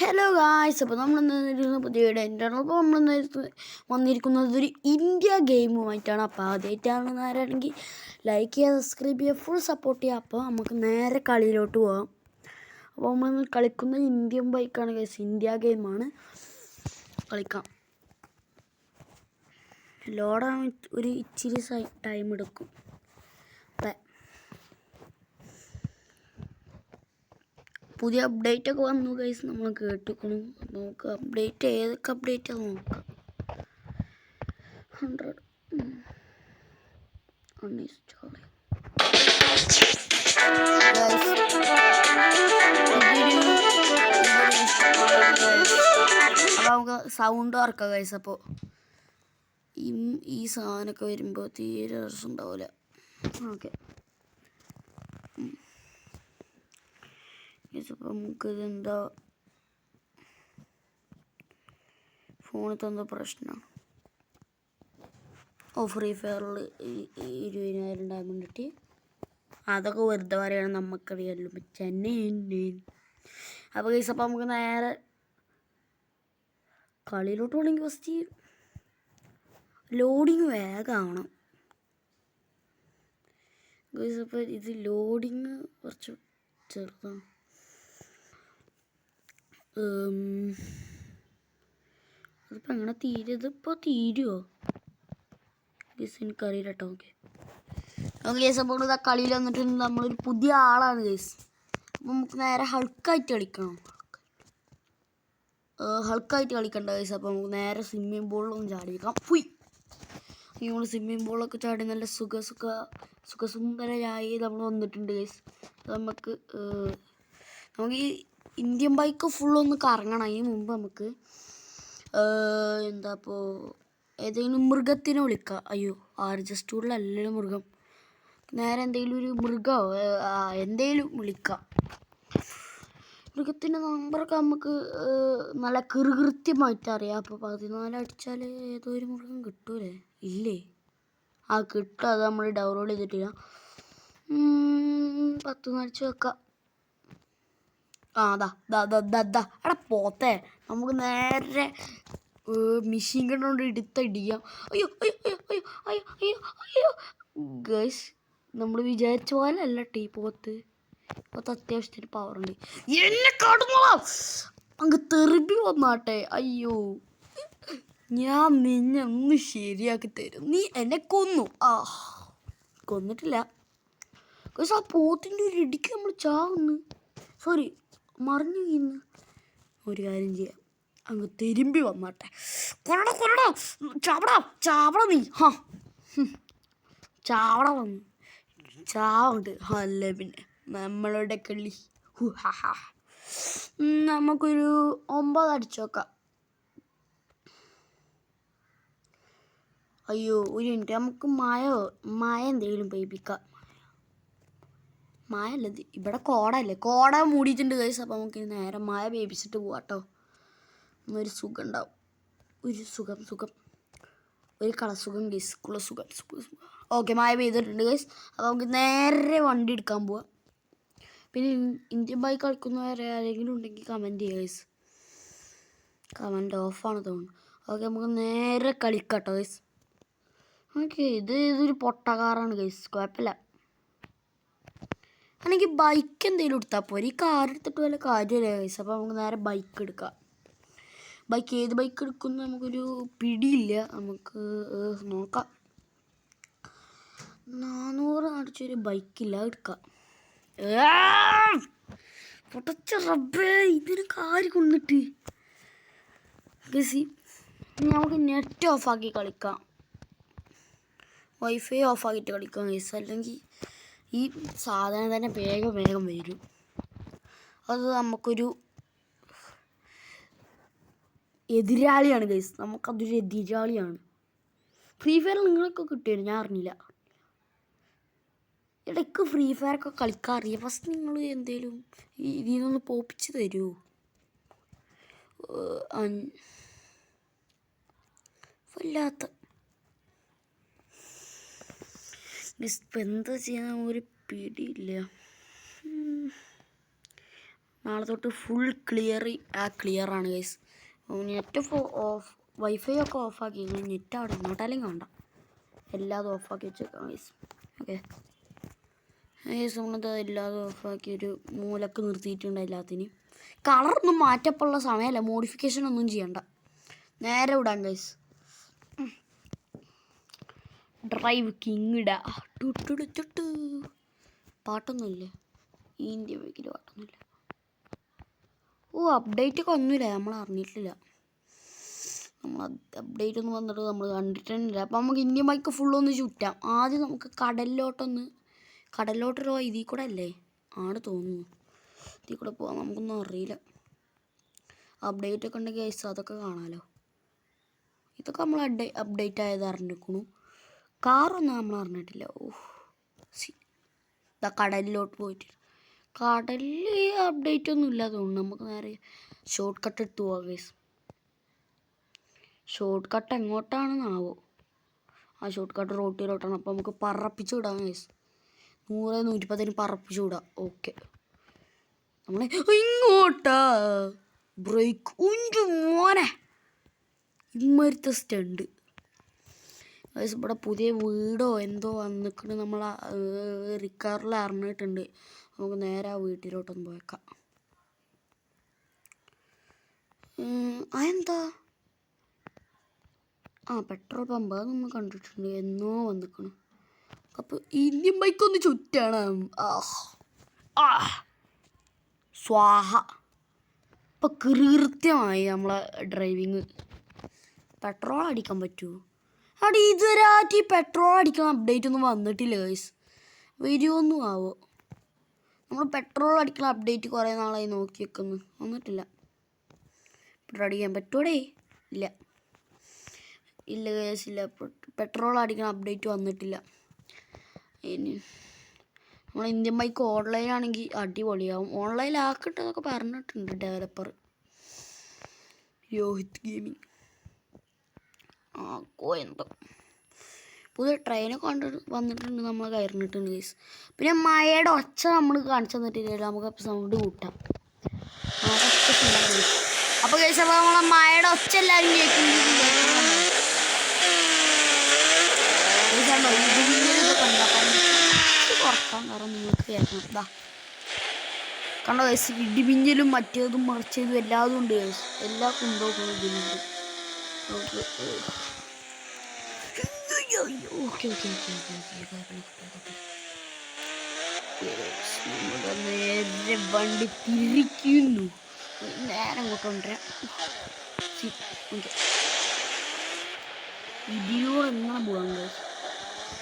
Hello guys അപ്പോൾ നമ്മൾ എന്തായിരുന്നു പുതിയ ഇന്റർണൽ അപ്പോൾ നമ്മൾ വന്നിരിക്കുന്നത് ഒരു ഇന്ത്യ ഗെയിമുമായിട്ടാണ്. അപ്പോൾ ആദ്യമായിട്ടാണ് നേരാണെങ്കിൽ ലൈക്ക് ചെയ്യുക സബ്സ്ക്രൈബ് ചെയ്യുക ഫുൾ സപ്പോർട്ട് ചെയ്യുക. അപ്പോൾ നമുക്ക് നേരെ കളിയിലോട്ട് പോകാം അപ്പോൾ നമ്മൾ കളിക്കുന്ന ഇന്ത്യൻ ബൈക്കാണ് ഗൈസ് ഇന്ത്യ ഗെയിമാണ് കളിക്കാം. ലോഡാണ് ഒരു ഇച്ചിരി ടൈം എടുക്കും. പുതിയ അപ്ഡേറ്റ് ഒക്കെ വന്നു ഗൈസ് നമ്മൾ കേട്ടിക്കണം നമുക്ക് അപ്ഡേറ്റ് ഏതൊക്കെ അപ്ഡേറ്റ് നോക്കാം. ഹൺഡ്രഡ് നമുക്ക് സൗണ്ട് ഇറക്കാം ഗൈസ് അപ്പോൾ ഈ സാധനമൊക്കെ വരുമ്പോൾ തീരെ രസം ഉണ്ടാവില്ല ഓക്കെ അപ്പോൾ നമുക്കിത് എന്താ ഫോണിൽ തന്ന പ്രശ്നം. ഓ ഫ്രീ ഫയറിൽ ഇരുപതിനായിരം ഡയമണ്ട് കിട്ടി അതൊക്കെ വെറുതെ പറയാണ് നമുക്കറിയാമല്ലോ ചെന്നൈ അപ്പോൾ കേസ് അപ്പോൾ നമുക്ക് നേരെ കളിയിലോട്ട് പോകണമെങ്കിൽ ഫസ്റ്റ് ലോഡിങ് വേഗമാവണം ഗൈസ് അപ്പോൾ ഇത് ലോഡിങ് കുറച്ച് ചെറുതാണ്. അതിപ്പോൾ എങ്ങനെ തീരത് ഇതിപ്പോൾ തീരുമോ ഗസ് എനിക്കറിയില്ല കേട്ടോ ഓക്കെ ഓക്കെ ഗസ് അപ്പോൾ ഇതാ കളിയിൽ വന്നിട്ട് നമ്മളൊരു പുതിയ ആളാണ് ഗസ് അപ്പോൾ നമുക്ക് നേരെ ഹൾക്കായിട്ട് കളിക്കണം. ഹൾക്കായിട്ട് കളിക്കണ്ട ഗസ് അപ്പോൾ നമുക്ക് നേരെ സ്വിമ്മിങ് പൂളിലൊന്നും ചാടിയേക്കാം പുയ് നമ്മൾ നമ്മൾ സ്വിമ്മിങ് പൂളൊക്കെ ചാടി നല്ല സുഖ സുഖ സുഖസുന്ദരയായി നമ്മൾ വന്നിട്ടുണ്ട് ഗസ് നമുക്ക് നമുക്ക് ഈ ഇന്ത്യൻ ബൈക്ക് ഫുള്ളൊന്ന് കറങ്ങണം. അതിന് മുമ്പ് നമുക്ക് എന്താ ഇപ്പോൾ ഏതെങ്കിലും മൃഗത്തിനെ വിളിക്കാം. അയ്യോ ആർ ജസ്റ്റ് ടൂറിലല്ലല്ലോ മൃഗം. നേരെ എന്തെങ്കിലും ഒരു മൃഗമോ എന്തെങ്കിലും വിളിക്കാം. മൃഗത്തിന്റെ നമ്പറൊക്കെ നമുക്ക് നല്ല കൃകൃത്യമായിട്ട് അറിയാം. അപ്പോൾ പതിനാല് അടിച്ചാൽ ഏതോ ഒരു മൃഗം കിട്ടൂലേ? ഇല്ലേ? ആ കിട്ടും. അത് നമ്മൾ ഡൗൺലോഡ് ചെയ്തിട്ടില്ല. പത്ത് അടിച്ച് വെക്കാം. ആ ദാ പോത്തെ. നമുക്ക് നേരെ മെഷീൻ കണ്ടോണ്ട് കൊണ്ട് എടുത്തടിക്കാം. അയ്യോ അയ്യോ അയ്യോ അയ്യോ അയ്യോ അയ്യോ ഗൈസ് നമ്മൾ വിചാരിച്ച പോലെ അല്ല ടീ പോത്ത്. പോത്ത് അത്യാവശ്യത്തിന് പവർ ഉണ്ട്. എന്നെ കടന്നോളാം. അങ്ങ് തെറിപ്പി വന്നാട്ടെ. അയ്യോ. ഞാൻ നിന്നെ ഒന്ന് ശരിയാക്കി തരും. നീ എന്നെ കൊന്നു. ആ കൊന്നിട്ടില്ല. ഗൈസ് ആ പോത്തിന്റെ ഒരു ഇടിക്ക് നമ്മൾ ചാവുന്നു. സോറി മറിഞ്ഞു വീന്ന് ഒരു കാര്യം ചെയ്യാം. അങ്ങ് തിരുമ്പി വന്നാട്ടെ. കൊരട കൊരട ചാവട ചാവട നീ. ഹാ. ചാവട വന്നു. ചാവുണ്ട് അല്ലേ പിന്നെ. നമ്മളുടെ കളി. നമുക്കൊരു ഒമ്പത് അടിച്ചു നോക്കാം അയ്യോ ഒരു മിനിറ്റ്. നമുക്ക് മായോ മായ എന്തെങ്കിലും പെയ്പ്പിക്കാം മായ അല്ലത് ഇവിടെ കോടല്ലേ കോട മൂടിയിട്ടുണ്ട് കൈസ് അപ്പോൾ നമുക്ക് നേരെ മായ പേപ്പിച്ചിട്ട് പോവാട്ടോ. ഒന്നൊരു സുഖം ഉണ്ടാവും ഒരു സുഖം സുഖം. ഒരു കളസുഖം ഗൈസ് കുളസുഖം സുഖം ഓക്കെ മായ പെയ്തിട്ടുണ്ട് ഗൈസ് അപ്പോൾ നമുക്ക് നേരെ വണ്ടി എടുക്കാൻ പോവാം. പിന്നെ ഇന്ത്യൻ ബൈക്ക് കളിക്കുന്നവരെ ആരെങ്കിലും ഉണ്ടെങ്കിൽ കമന്റ് ചെയ്യുക ഗൈസ് കമന്റ് ഓഫാണ് തോന്നുന്നു. ഓക്കെ നമുക്ക് നേരെ കളിക്കാട്ടോ ഗൈസ് ഓക്കെ ഇത് ഇതൊരു പൊട്ട കാറാണ് ഗൈസ് കുഴപ്പമില്ല. ആണെങ്കിൽ ബൈക്ക് എന്തെങ്കിലും എടുത്താൽ പോരെ. ഈ കാർ എടുത്തിട്ട് വല്ല കാര്യമില്ല ഗൈസ് അപ്പോൾ നമുക്ക് നേരെ ബൈക്ക് എടുക്കാം. ബൈക്ക് ഏത് ബൈക്ക് എടുക്കുന്നു നമുക്കൊരു പിടിയില്ല. നമുക്ക് നോക്കാം. നാനൂറ് അടിച്ചൊരു ബൈക്കില്ല എടുക്കാം. പൊട്ടച്ച റബ്ബേ ഇതിന് കാര്യം കൊന്നിട്ട്. ഗസി നമുക്ക് നെറ്റ് ഓഫാക്കി കളിക്കാം. വൈഫൈ ഓഫാക്കിയിട്ട് കളിക്കാം ഗൈസ് അല്ലെങ്കിൽ ഈ സാധനം തന്നെ വേഗം വേഗം വരും. അത് നമുക്കൊരു എതിരാളിയാണ് ഗൈസ് നമുക്കതൊരു എതിരാളിയാണ്. ഫ്രീ ഫയർ നിങ്ങളൊക്കെ കിട്ടിയിരുന്നു ഞാൻ അറിഞ്ഞില്ല. ഇടയ്ക്ക് ഫ്രീ ഫയർ ഒക്കെ കളിക്കാൻ ഫസ്റ്റ് നിങ്ങൾ എന്തേലും ഇതിൽ നിന്നൊന്ന് പോപ്പിച്ച് തരുമോ വല്ലാത്ത ഇപ്പം എന്താ ചെയ്യാൻ ഒരു പിടിയില്ല. നാളെ തൊട്ട് ഫുൾ ക്ലിയർ ആ ക്ലിയർ ആണ് ഗൈസ് നെറ്റ് ഓഫ് വൈഫൈ ഒക്കെ ഓഫാക്കി നെറ്റ് അവിടെ ഇങ്ങോട്ടാലും കണ്ട എല്ലാതും ഓഫാക്കി വെച്ചേക്കാം ഗൈസ് ഓക്കെ ഗൈസ് നമ്മളത് എല്ലാതും ഓഫാക്കി ഒരു മൂലക്ക് നിർത്തിയിട്ടുണ്ട് എല്ലാത്തിനും കളറൊന്നും മാറ്റപ്പുള്ള സമയമല്ല മോഡിഫിക്കേഷൻ ഒന്നും ചെയ്യണ്ട. നേരെ വിടാം ഗൈസ് ഡ്രൈവ് കിങ് ഇടാ. ടുട്ടുടുട്ടുട്ടു പാട്ടൊന്നുമില്ലേ. ഈ ഇന്ത്യ ബൈക്കിൽ പാട്ടൊന്നുമില്ല. ഓ അപ്ഡേറ്റ് ഒക്കെ ഒന്നുമില്ല നമ്മൾ അറിഞ്ഞിട്ടില്ല. നമ്മൾ അപ്ഡേറ്റ് ഒന്നും വന്നിട്ട് നമ്മൾ കണ്ടിട്ടില്ല അപ്പം നമുക്ക് ഇന്ത്യൻ ബൈക്ക് ഫുള്ളൊന്ന് ചുറ്റാം. ആദ്യം നമുക്ക് കടലിലോട്ടൊന്ന് കടലിലോട്ടൊരു ഇതിൽ കൂടെ അല്ലേ? ആണ് തോന്നുന്നു. ഇതിൽ കൂടെ പോകാം നമുക്കൊന്നും അറിയില്ല. അപ്ഡേറ്റ് ഒക്കെ ഉണ്ടെങ്കിൽ അതൊക്കെ കാണാമല്ലോ ഇതൊക്കെ നമ്മൾ അപ്ഡേ അപ്ഡേറ്റ് ആയത് അറിഞ്ഞിരിക്കണു. കാറൊന്നും നമ്മൾ അറിഞ്ഞിട്ടില്ല. ഓഹ് സി ഇതാ കടലിലോട്ട് പോയിട്ട്. കടലിൽ അപ്ഡേറ്റ് ഒന്നും ഇല്ല തോന്നുന്നു. നമുക്ക് നേരെ ഷോർട്ട് കട്ട് എടുത്ത് പോവാം ഷോർട്ട് കട്ട് എങ്ങോട്ടാണെന്നാവോ. ആ ഷോർട്ട് കട്ട് റോട്ടിലോട്ടാണ് അപ്പോൾ നമുക്ക് പറപ്പിച്ച് വിടാം ഗൈസ് നൂറ് നൂറ്റിപ്പത്തിന് പറപ്പിച്ച് വിടാം. ഓക്കെ നമ്മൾ ഇങ്ങോട്ടാ ബ്രേക്ക് ഉഞ്ചു മോനെ. ഇമ്മരുത്തെ സ്റ്റണ്ട് ഇവിടെ പുതിയ വീടോ എന്തോ വന്നിക്കണ് നമ്മൾ റിക്കാറിൽ അറിഞ്ഞിട്ടുണ്ട്. നമുക്ക് നേരെ ആ വീട്ടിലോട്ടൊന്ന് പോയേക്കാം. അതെന്താ? ആ പെട്രോൾ പമ്പ് അത് നമ്മൾ കണ്ടിട്ടുണ്ട്. എന്നോ വന്നിക്കണ്. അപ്പോൾ ഇന്ത്യൻ ബൈക്കൊന്ന് ചുറ്റാണ്. ആ സ്വാഹ. ഇപ്പം കൃത്യമായി നമ്മളെ ഡ്രൈവിങ് പെട്രോൾ അടിക്കാൻ പറ്റുമോ അവിടെ ഇതുവരെ ആറ്റി പെട്രോൾ അടിക്കാൻ അപ്ഡേറ്റ് ഒന്നും വന്നിട്ടില്ല ഗൈസ് വരുമൊന്നും ആവോ? നമ്മൾ പെട്രോൾ അടിക്കുന്ന അപ്ഡേറ്റ് കുറേ നാളായി നോക്കി വെക്കുന്നു വന്നിട്ടില്ല. പെട്രോൾ അടിക്കാൻ പറ്റൂടെ ഇല്ല. ഇല്ല ഗൈസ് ഇല്ല. പെട്രോൾ അടിക്കുന്ന അപ്ഡേറ്റ് വന്നിട്ടില്ല. ഇനി നമ്മൾ ഇന്ത്യൻ ബൈക്ക് ഓൺലൈൻ ആണെങ്കിൽ അടിപൊളിയാവും. ഓൺലൈനിലാക്കട്ടെ എന്നൊക്കെ പറഞ്ഞിട്ടുണ്ട് ഡെവലപ്പർ യോഹിത് ഗെയിമിങ് ആക്കോ എന്തോ പുതിയ ട്രെയിനൊക്കെ കണ്ട് വന്നിട്ടുണ്ട് നമ്മൾ കയറിനിട്ടുണ്ട് ഗൈസ് പിന്നെ മഴയുടെ ഒച്ച നമ്മൾ കാണിച്ചു തന്നിട്ടില്ല നമുക്ക് സൗണ്ട് കൂട്ടാം. അപ്പോൾ ഗൈസ് അപ്പോൾ നമ്മളെ മഴയുടെ ഒച്ച എല്ലാവരും കേൾക്കുന്നുണ്ടോ? കുറയ്ക്കാൻ കാരണം നിങ്ങൾക്ക് കേൾക്കണം. ഇതാ കണ്ടോ ഗൈസ് ഇടിമിഞ്ഞലും മറ്റേതും മറിച്ചതും എല്ലാതും ഉണ്ട് ഗൈസ് എല്ലാ കുന്തവും ഇതിലുണ്ട്. ഓക്കെ ഓക്കെ ഓക്കെ നമ്മുടെ നേരെ വണ്ടി തിരിക്കുന്നു. നേരെ അങ്ങോട്ട് കൊണ്ടുവരാം സി- ഓക്കെ. ഇതിലൂടെ എങ്ങനെ പോകാൻ guys?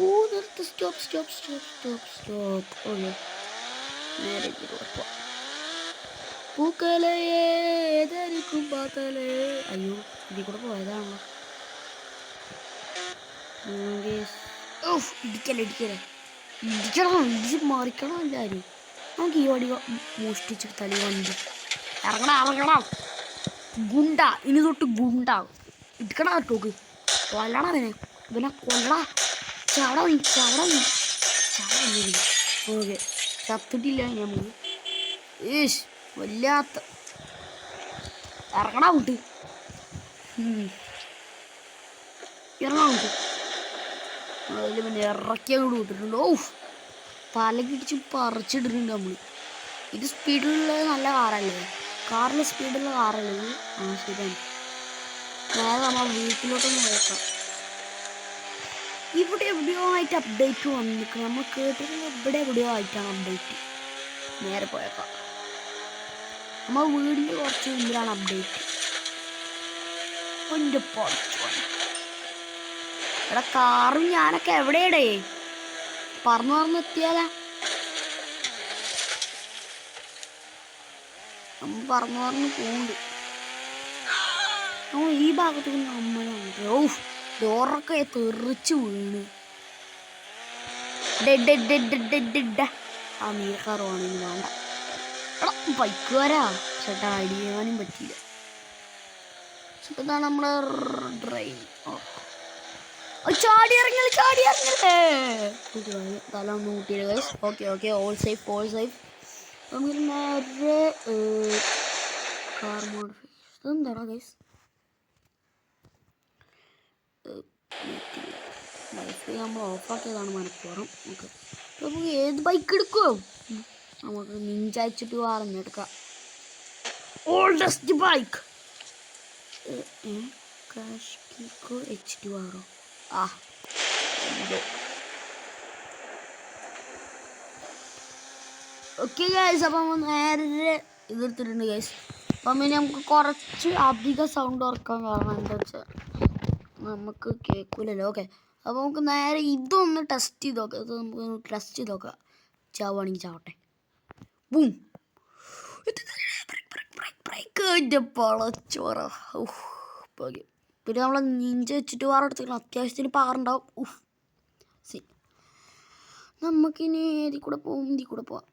ഓ നിർത്ത്. Stop stop stop stop stop okay നേരെ ഇതിലൂടെ പോവാം. പൂക്കളെ ധരിക്കും പാത്തലേ? അയ്യോ ഇതിൽ കൂടെ പോയതാണോ ഇടിക്കല ഇടിക്കല്ലേ ഇടിക്കണം? ഇടിച്ച് മറിക്കണം എല്ലാവരും നമുക്ക് ഈ വടി മോഷ്ടിച്ച് തലി വണ്ടി. ഇറങ്ങണം ഇറങ്ങണം. ഗുണ്ട ഇനി തൊട്ട് ഗുണ്ട. ഇടിക്കണ കേട്ടോക്ക് കൊല്ലണം അവനെ. ഇവനെ കൊല്ലണ. ചാട നീ ചാട നീ. നീ. ഓക്കെ. ചത്തിട്ടില്ല ഞാൻ. ഏഷ് വല്ലാത്ത. ഇറങ്ങണ വിട്ട് ഇറങ്ങണ വിട്ട് അതിൽ പിന്നെ ഇറക്കി അങ്ങോട്ട് വിട്ടിട്ടുണ്ട്. ഓ പലകിടിച്ച് പറിച്ചിട്ടിട്ടുണ്ട് നമ്മൾ ഇത് സ്പീഡിലുള്ള നല്ല കാറല്ലേ? കാറിൽ സ്പീഡുള്ള കാറല്ലേ ആ ശരിയാണ്. നേരെ നമ്മൾ വീട്ടിലോട്ടൊന്ന് നോക്കാം. ഇവിടെ എവിടെയോ ആയിട്ട് അപ്ഡേറ്റ് വന്നിരിക്കണം നമ്മൾ കേട്ടിട്ടുള്ള ഇവിടെ എവിടെയോ ആയിട്ടാണ് അപ്ഡേറ്റ് നേരെ പോയേക്കാം. നമ്മൾ വീടിന്റെ കുറച്ച് മുമ്പിലാണ് അപ്ഡേറ്റ് എന്റെ പൊറച്ചോനെ എടാ കാറും ഞാനൊക്കെ എവിടെയടേ? പറന്നു പറന്ന് എത്തിയാലാ. നമ്മ പറന്നു പറന്ന് പോണ്ട് നമ്മൾ ഈ ഭാഗത്തേക്ക് നമ്മളാണ് ഓ ഡോറൊക്കെ തെറിച്ച് വീണ്. Dead dead dead dead. ആ നീലക്കാറുവാണെങ്കിൽ വേണ്ട. ബൈക്ക് വരാ ചേട്ടാ അടിയാനും പറ്റിയില്ല. ഇതാണ് നമ്മളെ ഡ്രൈവ്. ചാടി ഇറങ്ങി ചാടി ഇറങ്ങി തല ഒന്ന് കൂട്ടിയില്ല guys okay. Okay all safe all safe നമുക്ക് നേരെ കാർ മോഡിഫിക്കേഷൻ ഇതെന്താടാ ഗൈസ് ബൈക്ക് നമ്മൾ ഓഫാക്കിയതാണ് മനഃപൂർവം. നമുക്ക് നമുക്ക് ഏത് ബൈക്ക് എടുക്കുമോ നമുക്ക് നിഞ്ചയച്ചിട്ട് വാറഞ്ഞെടുക്കാം ഓൾഡസ്റ്റ് ബൈക്ക് കാഷ് കിക്കോ എച്ച് ടു ആറോ ആ ഓക്കെ ഗൈസ് അപ്പം നേരെ ഇതെടുത്തിട്ടുണ്ട് ഗൈസ് അപ്പം ഇനി നമുക്ക് കുറച്ച് അധിക സൗണ്ട് ഉറക്കാൻ കാരണം എന്താ വെച്ചാൽ നമുക്ക് കേൾക്കില്ലല്ലോ ഓക്കെ അപ്പോൾ നമുക്ക് നേരെ ഇതൊന്ന് ടെസ്റ്റ് ചെയ്ത് നോക്കാം. ഇത് നമുക്ക് ടെസ്റ്റ് ചെയ്ത് നോക്കാം. ചാവാണെങ്കിൽ ചാവട്ടെ. ബൂം ബ്രേക്ക് പളച്ചോറ പിന്നെ നമ്മൾ നീഞ്ച വെച്ചിട്ട് വേറെ എടുത്തിക്കണം അത്യാവശ്യത്തിന് പാറുണ്ടാവും ഉഫ് സി നമുക്കിനി ഇതിൽ കൂടെ പോവും ഇതിൽ കൂടെ പോവാം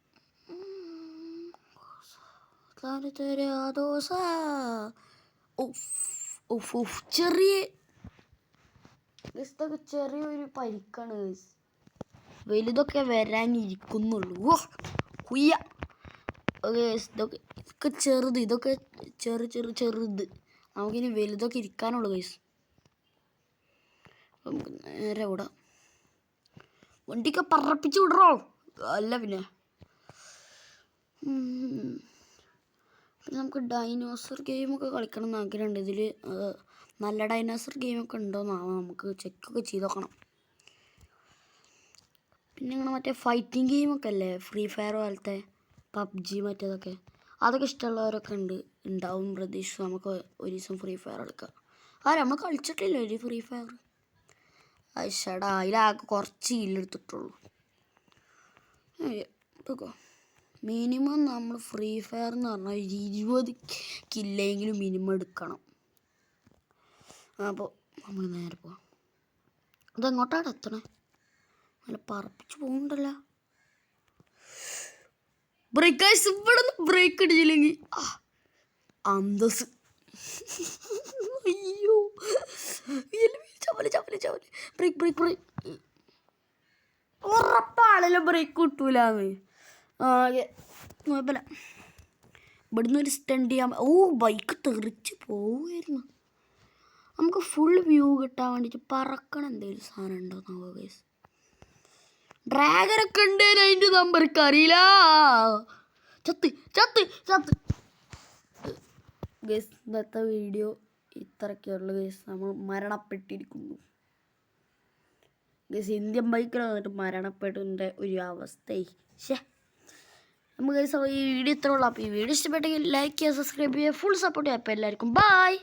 ദോശ ഉഫ് ഉഫ് ഉഫ് ചെറിയ ഗസ്തൊക്കെ ചെറിയൊരു പരിക്കാണ്. വലുതൊക്കെ വരാനിരിക്കുന്നുള്ളൂ കുയ്യ ഓക്കെ ഇതൊക്കെ ഇതൊക്കെ ചെറുത് ഇതൊക്കെ ചെറു ചെറു ചെറുത്. നമുക്കിനി വലുതൊക്കെ ഇരിക്കാനുള്ളൂ ഗൈസ് നമുക്ക് നേരെ വിടാം വണ്ടിയൊക്കെ പറപ്പിച്ച് വിടറോ? അല്ല പിന്നെ. പിന്നെ നമുക്ക് ഡൈനോസർ ഗെയിമൊക്കെ കളിക്കണം എന്ന് ആഗ്രഹമുണ്ട്. ഇതിൽ നല്ല ഡൈനോസർ ഗെയിമൊക്കെ ഉണ്ടോയെന്നാണ് നമുക്ക് ചെക്കൊക്കെ ചെയ്ത് നോക്കണം. പിന്നെ ഇങ്ങനെ മറ്റേ ഫൈറ്റിംഗ് ഗെയിമൊക്കെ അല്ലേ? ഫ്രീ ഫയർ പോലത്തെ. പബ്ജി മറ്റേതൊക്കെ. അതൊക്കെ ഇഷ്ടമുള്ളവരൊക്കെ ഉണ്ട്. ഉണ്ടാവും പ്രതീക്ഷ നമുക്ക് ഒരു ദിവസം ഫ്രീ ഫയർ എടുക്കാം ആ നമ്മൾ കളിച്ചിട്ടില്ല ഒരു ഫ്രീ ഫയർ അയ്ഷടാ അതിലാകെ കുറച്ച് ഇല്ലെടുത്തിട്ടുള്ളൂ ഇതൊക്കെ മിനിമം നമ്മൾ ഫ്രീ ഫയർ എന്ന് പറഞ്ഞാൽ ഒരു ഇരുപത് കില്ലെങ്കിലും മിനിമം എടുക്കണം. അപ്പോൾ നമ്മൾ നേരെ പോവാം. അതെങ്ങോട്ടാണ് എത്തണേ? നല്ല പറപ്പിച്ച് പോകുന്നുണ്ടല്ലോ ബ്രേക്ക് ഇവിടെ നിന്ന് ബ്രേക്ക് അടിച്ചില്ലെങ്കിൽ അന്തസ് അയ്യോ. ചവൽ ചവൽ ചവൽ. ബ്രേക്ക് ബ്രേക്ക് ബ്രേക്ക് ഉറപ്പാണല്ലോ ബ്രേക്ക് കിട്ടൂലെന്ന്. കുഴപ്പമില്ല. ഇവിടുന്ന് ഒരു സ്റ്റണ്ട് ചെയ്യാൻ ഓ ബൈക്ക് തെറിച്ച് പോവുമായിരുന്നു നമുക്ക് ഫുൾ വ്യൂ കിട്ടാൻ വേണ്ടിയിട്ട് പറക്കണം എന്തെങ്കിലും സാധനം ഉണ്ടോ നോക്കുക ഗൈസ് ഡ്രാഗനൊക്കെ ഉണ്ട് അതിന്റെ നമ്പർ അറിയില്ല. ചത്ത് ചത്ത് ചത്ത്. ഗസ് ഇന്നത്തെ വീഡിയോ ഇത്രയ്ക്കുള്ള ഗസ് നമ്മൾ മരണപ്പെട്ടിരിക്കുന്നു. ഗസ് ഇന്ത്യൻ ബൈക്കിൽ വന്നിട്ട് മരണപ്പെടേണ്ട ഒരു അവസ്ഥയെ ശേ നമുക്ക് ഈ വീഡിയോ ഇത്ര ഉള്ളൂ. അപ്പോൾ ഈ വീഡിയോ ഇഷ്ടപ്പെട്ടെങ്കിൽ ലൈക്ക് ചെയ്യുക സബ്സ്ക്രൈബ് ചെയ്യുക ഫുൾ സപ്പോർട്ട് ചെയ്യുക. അപ്പോൾ എല്ലാവർക്കും ബൈ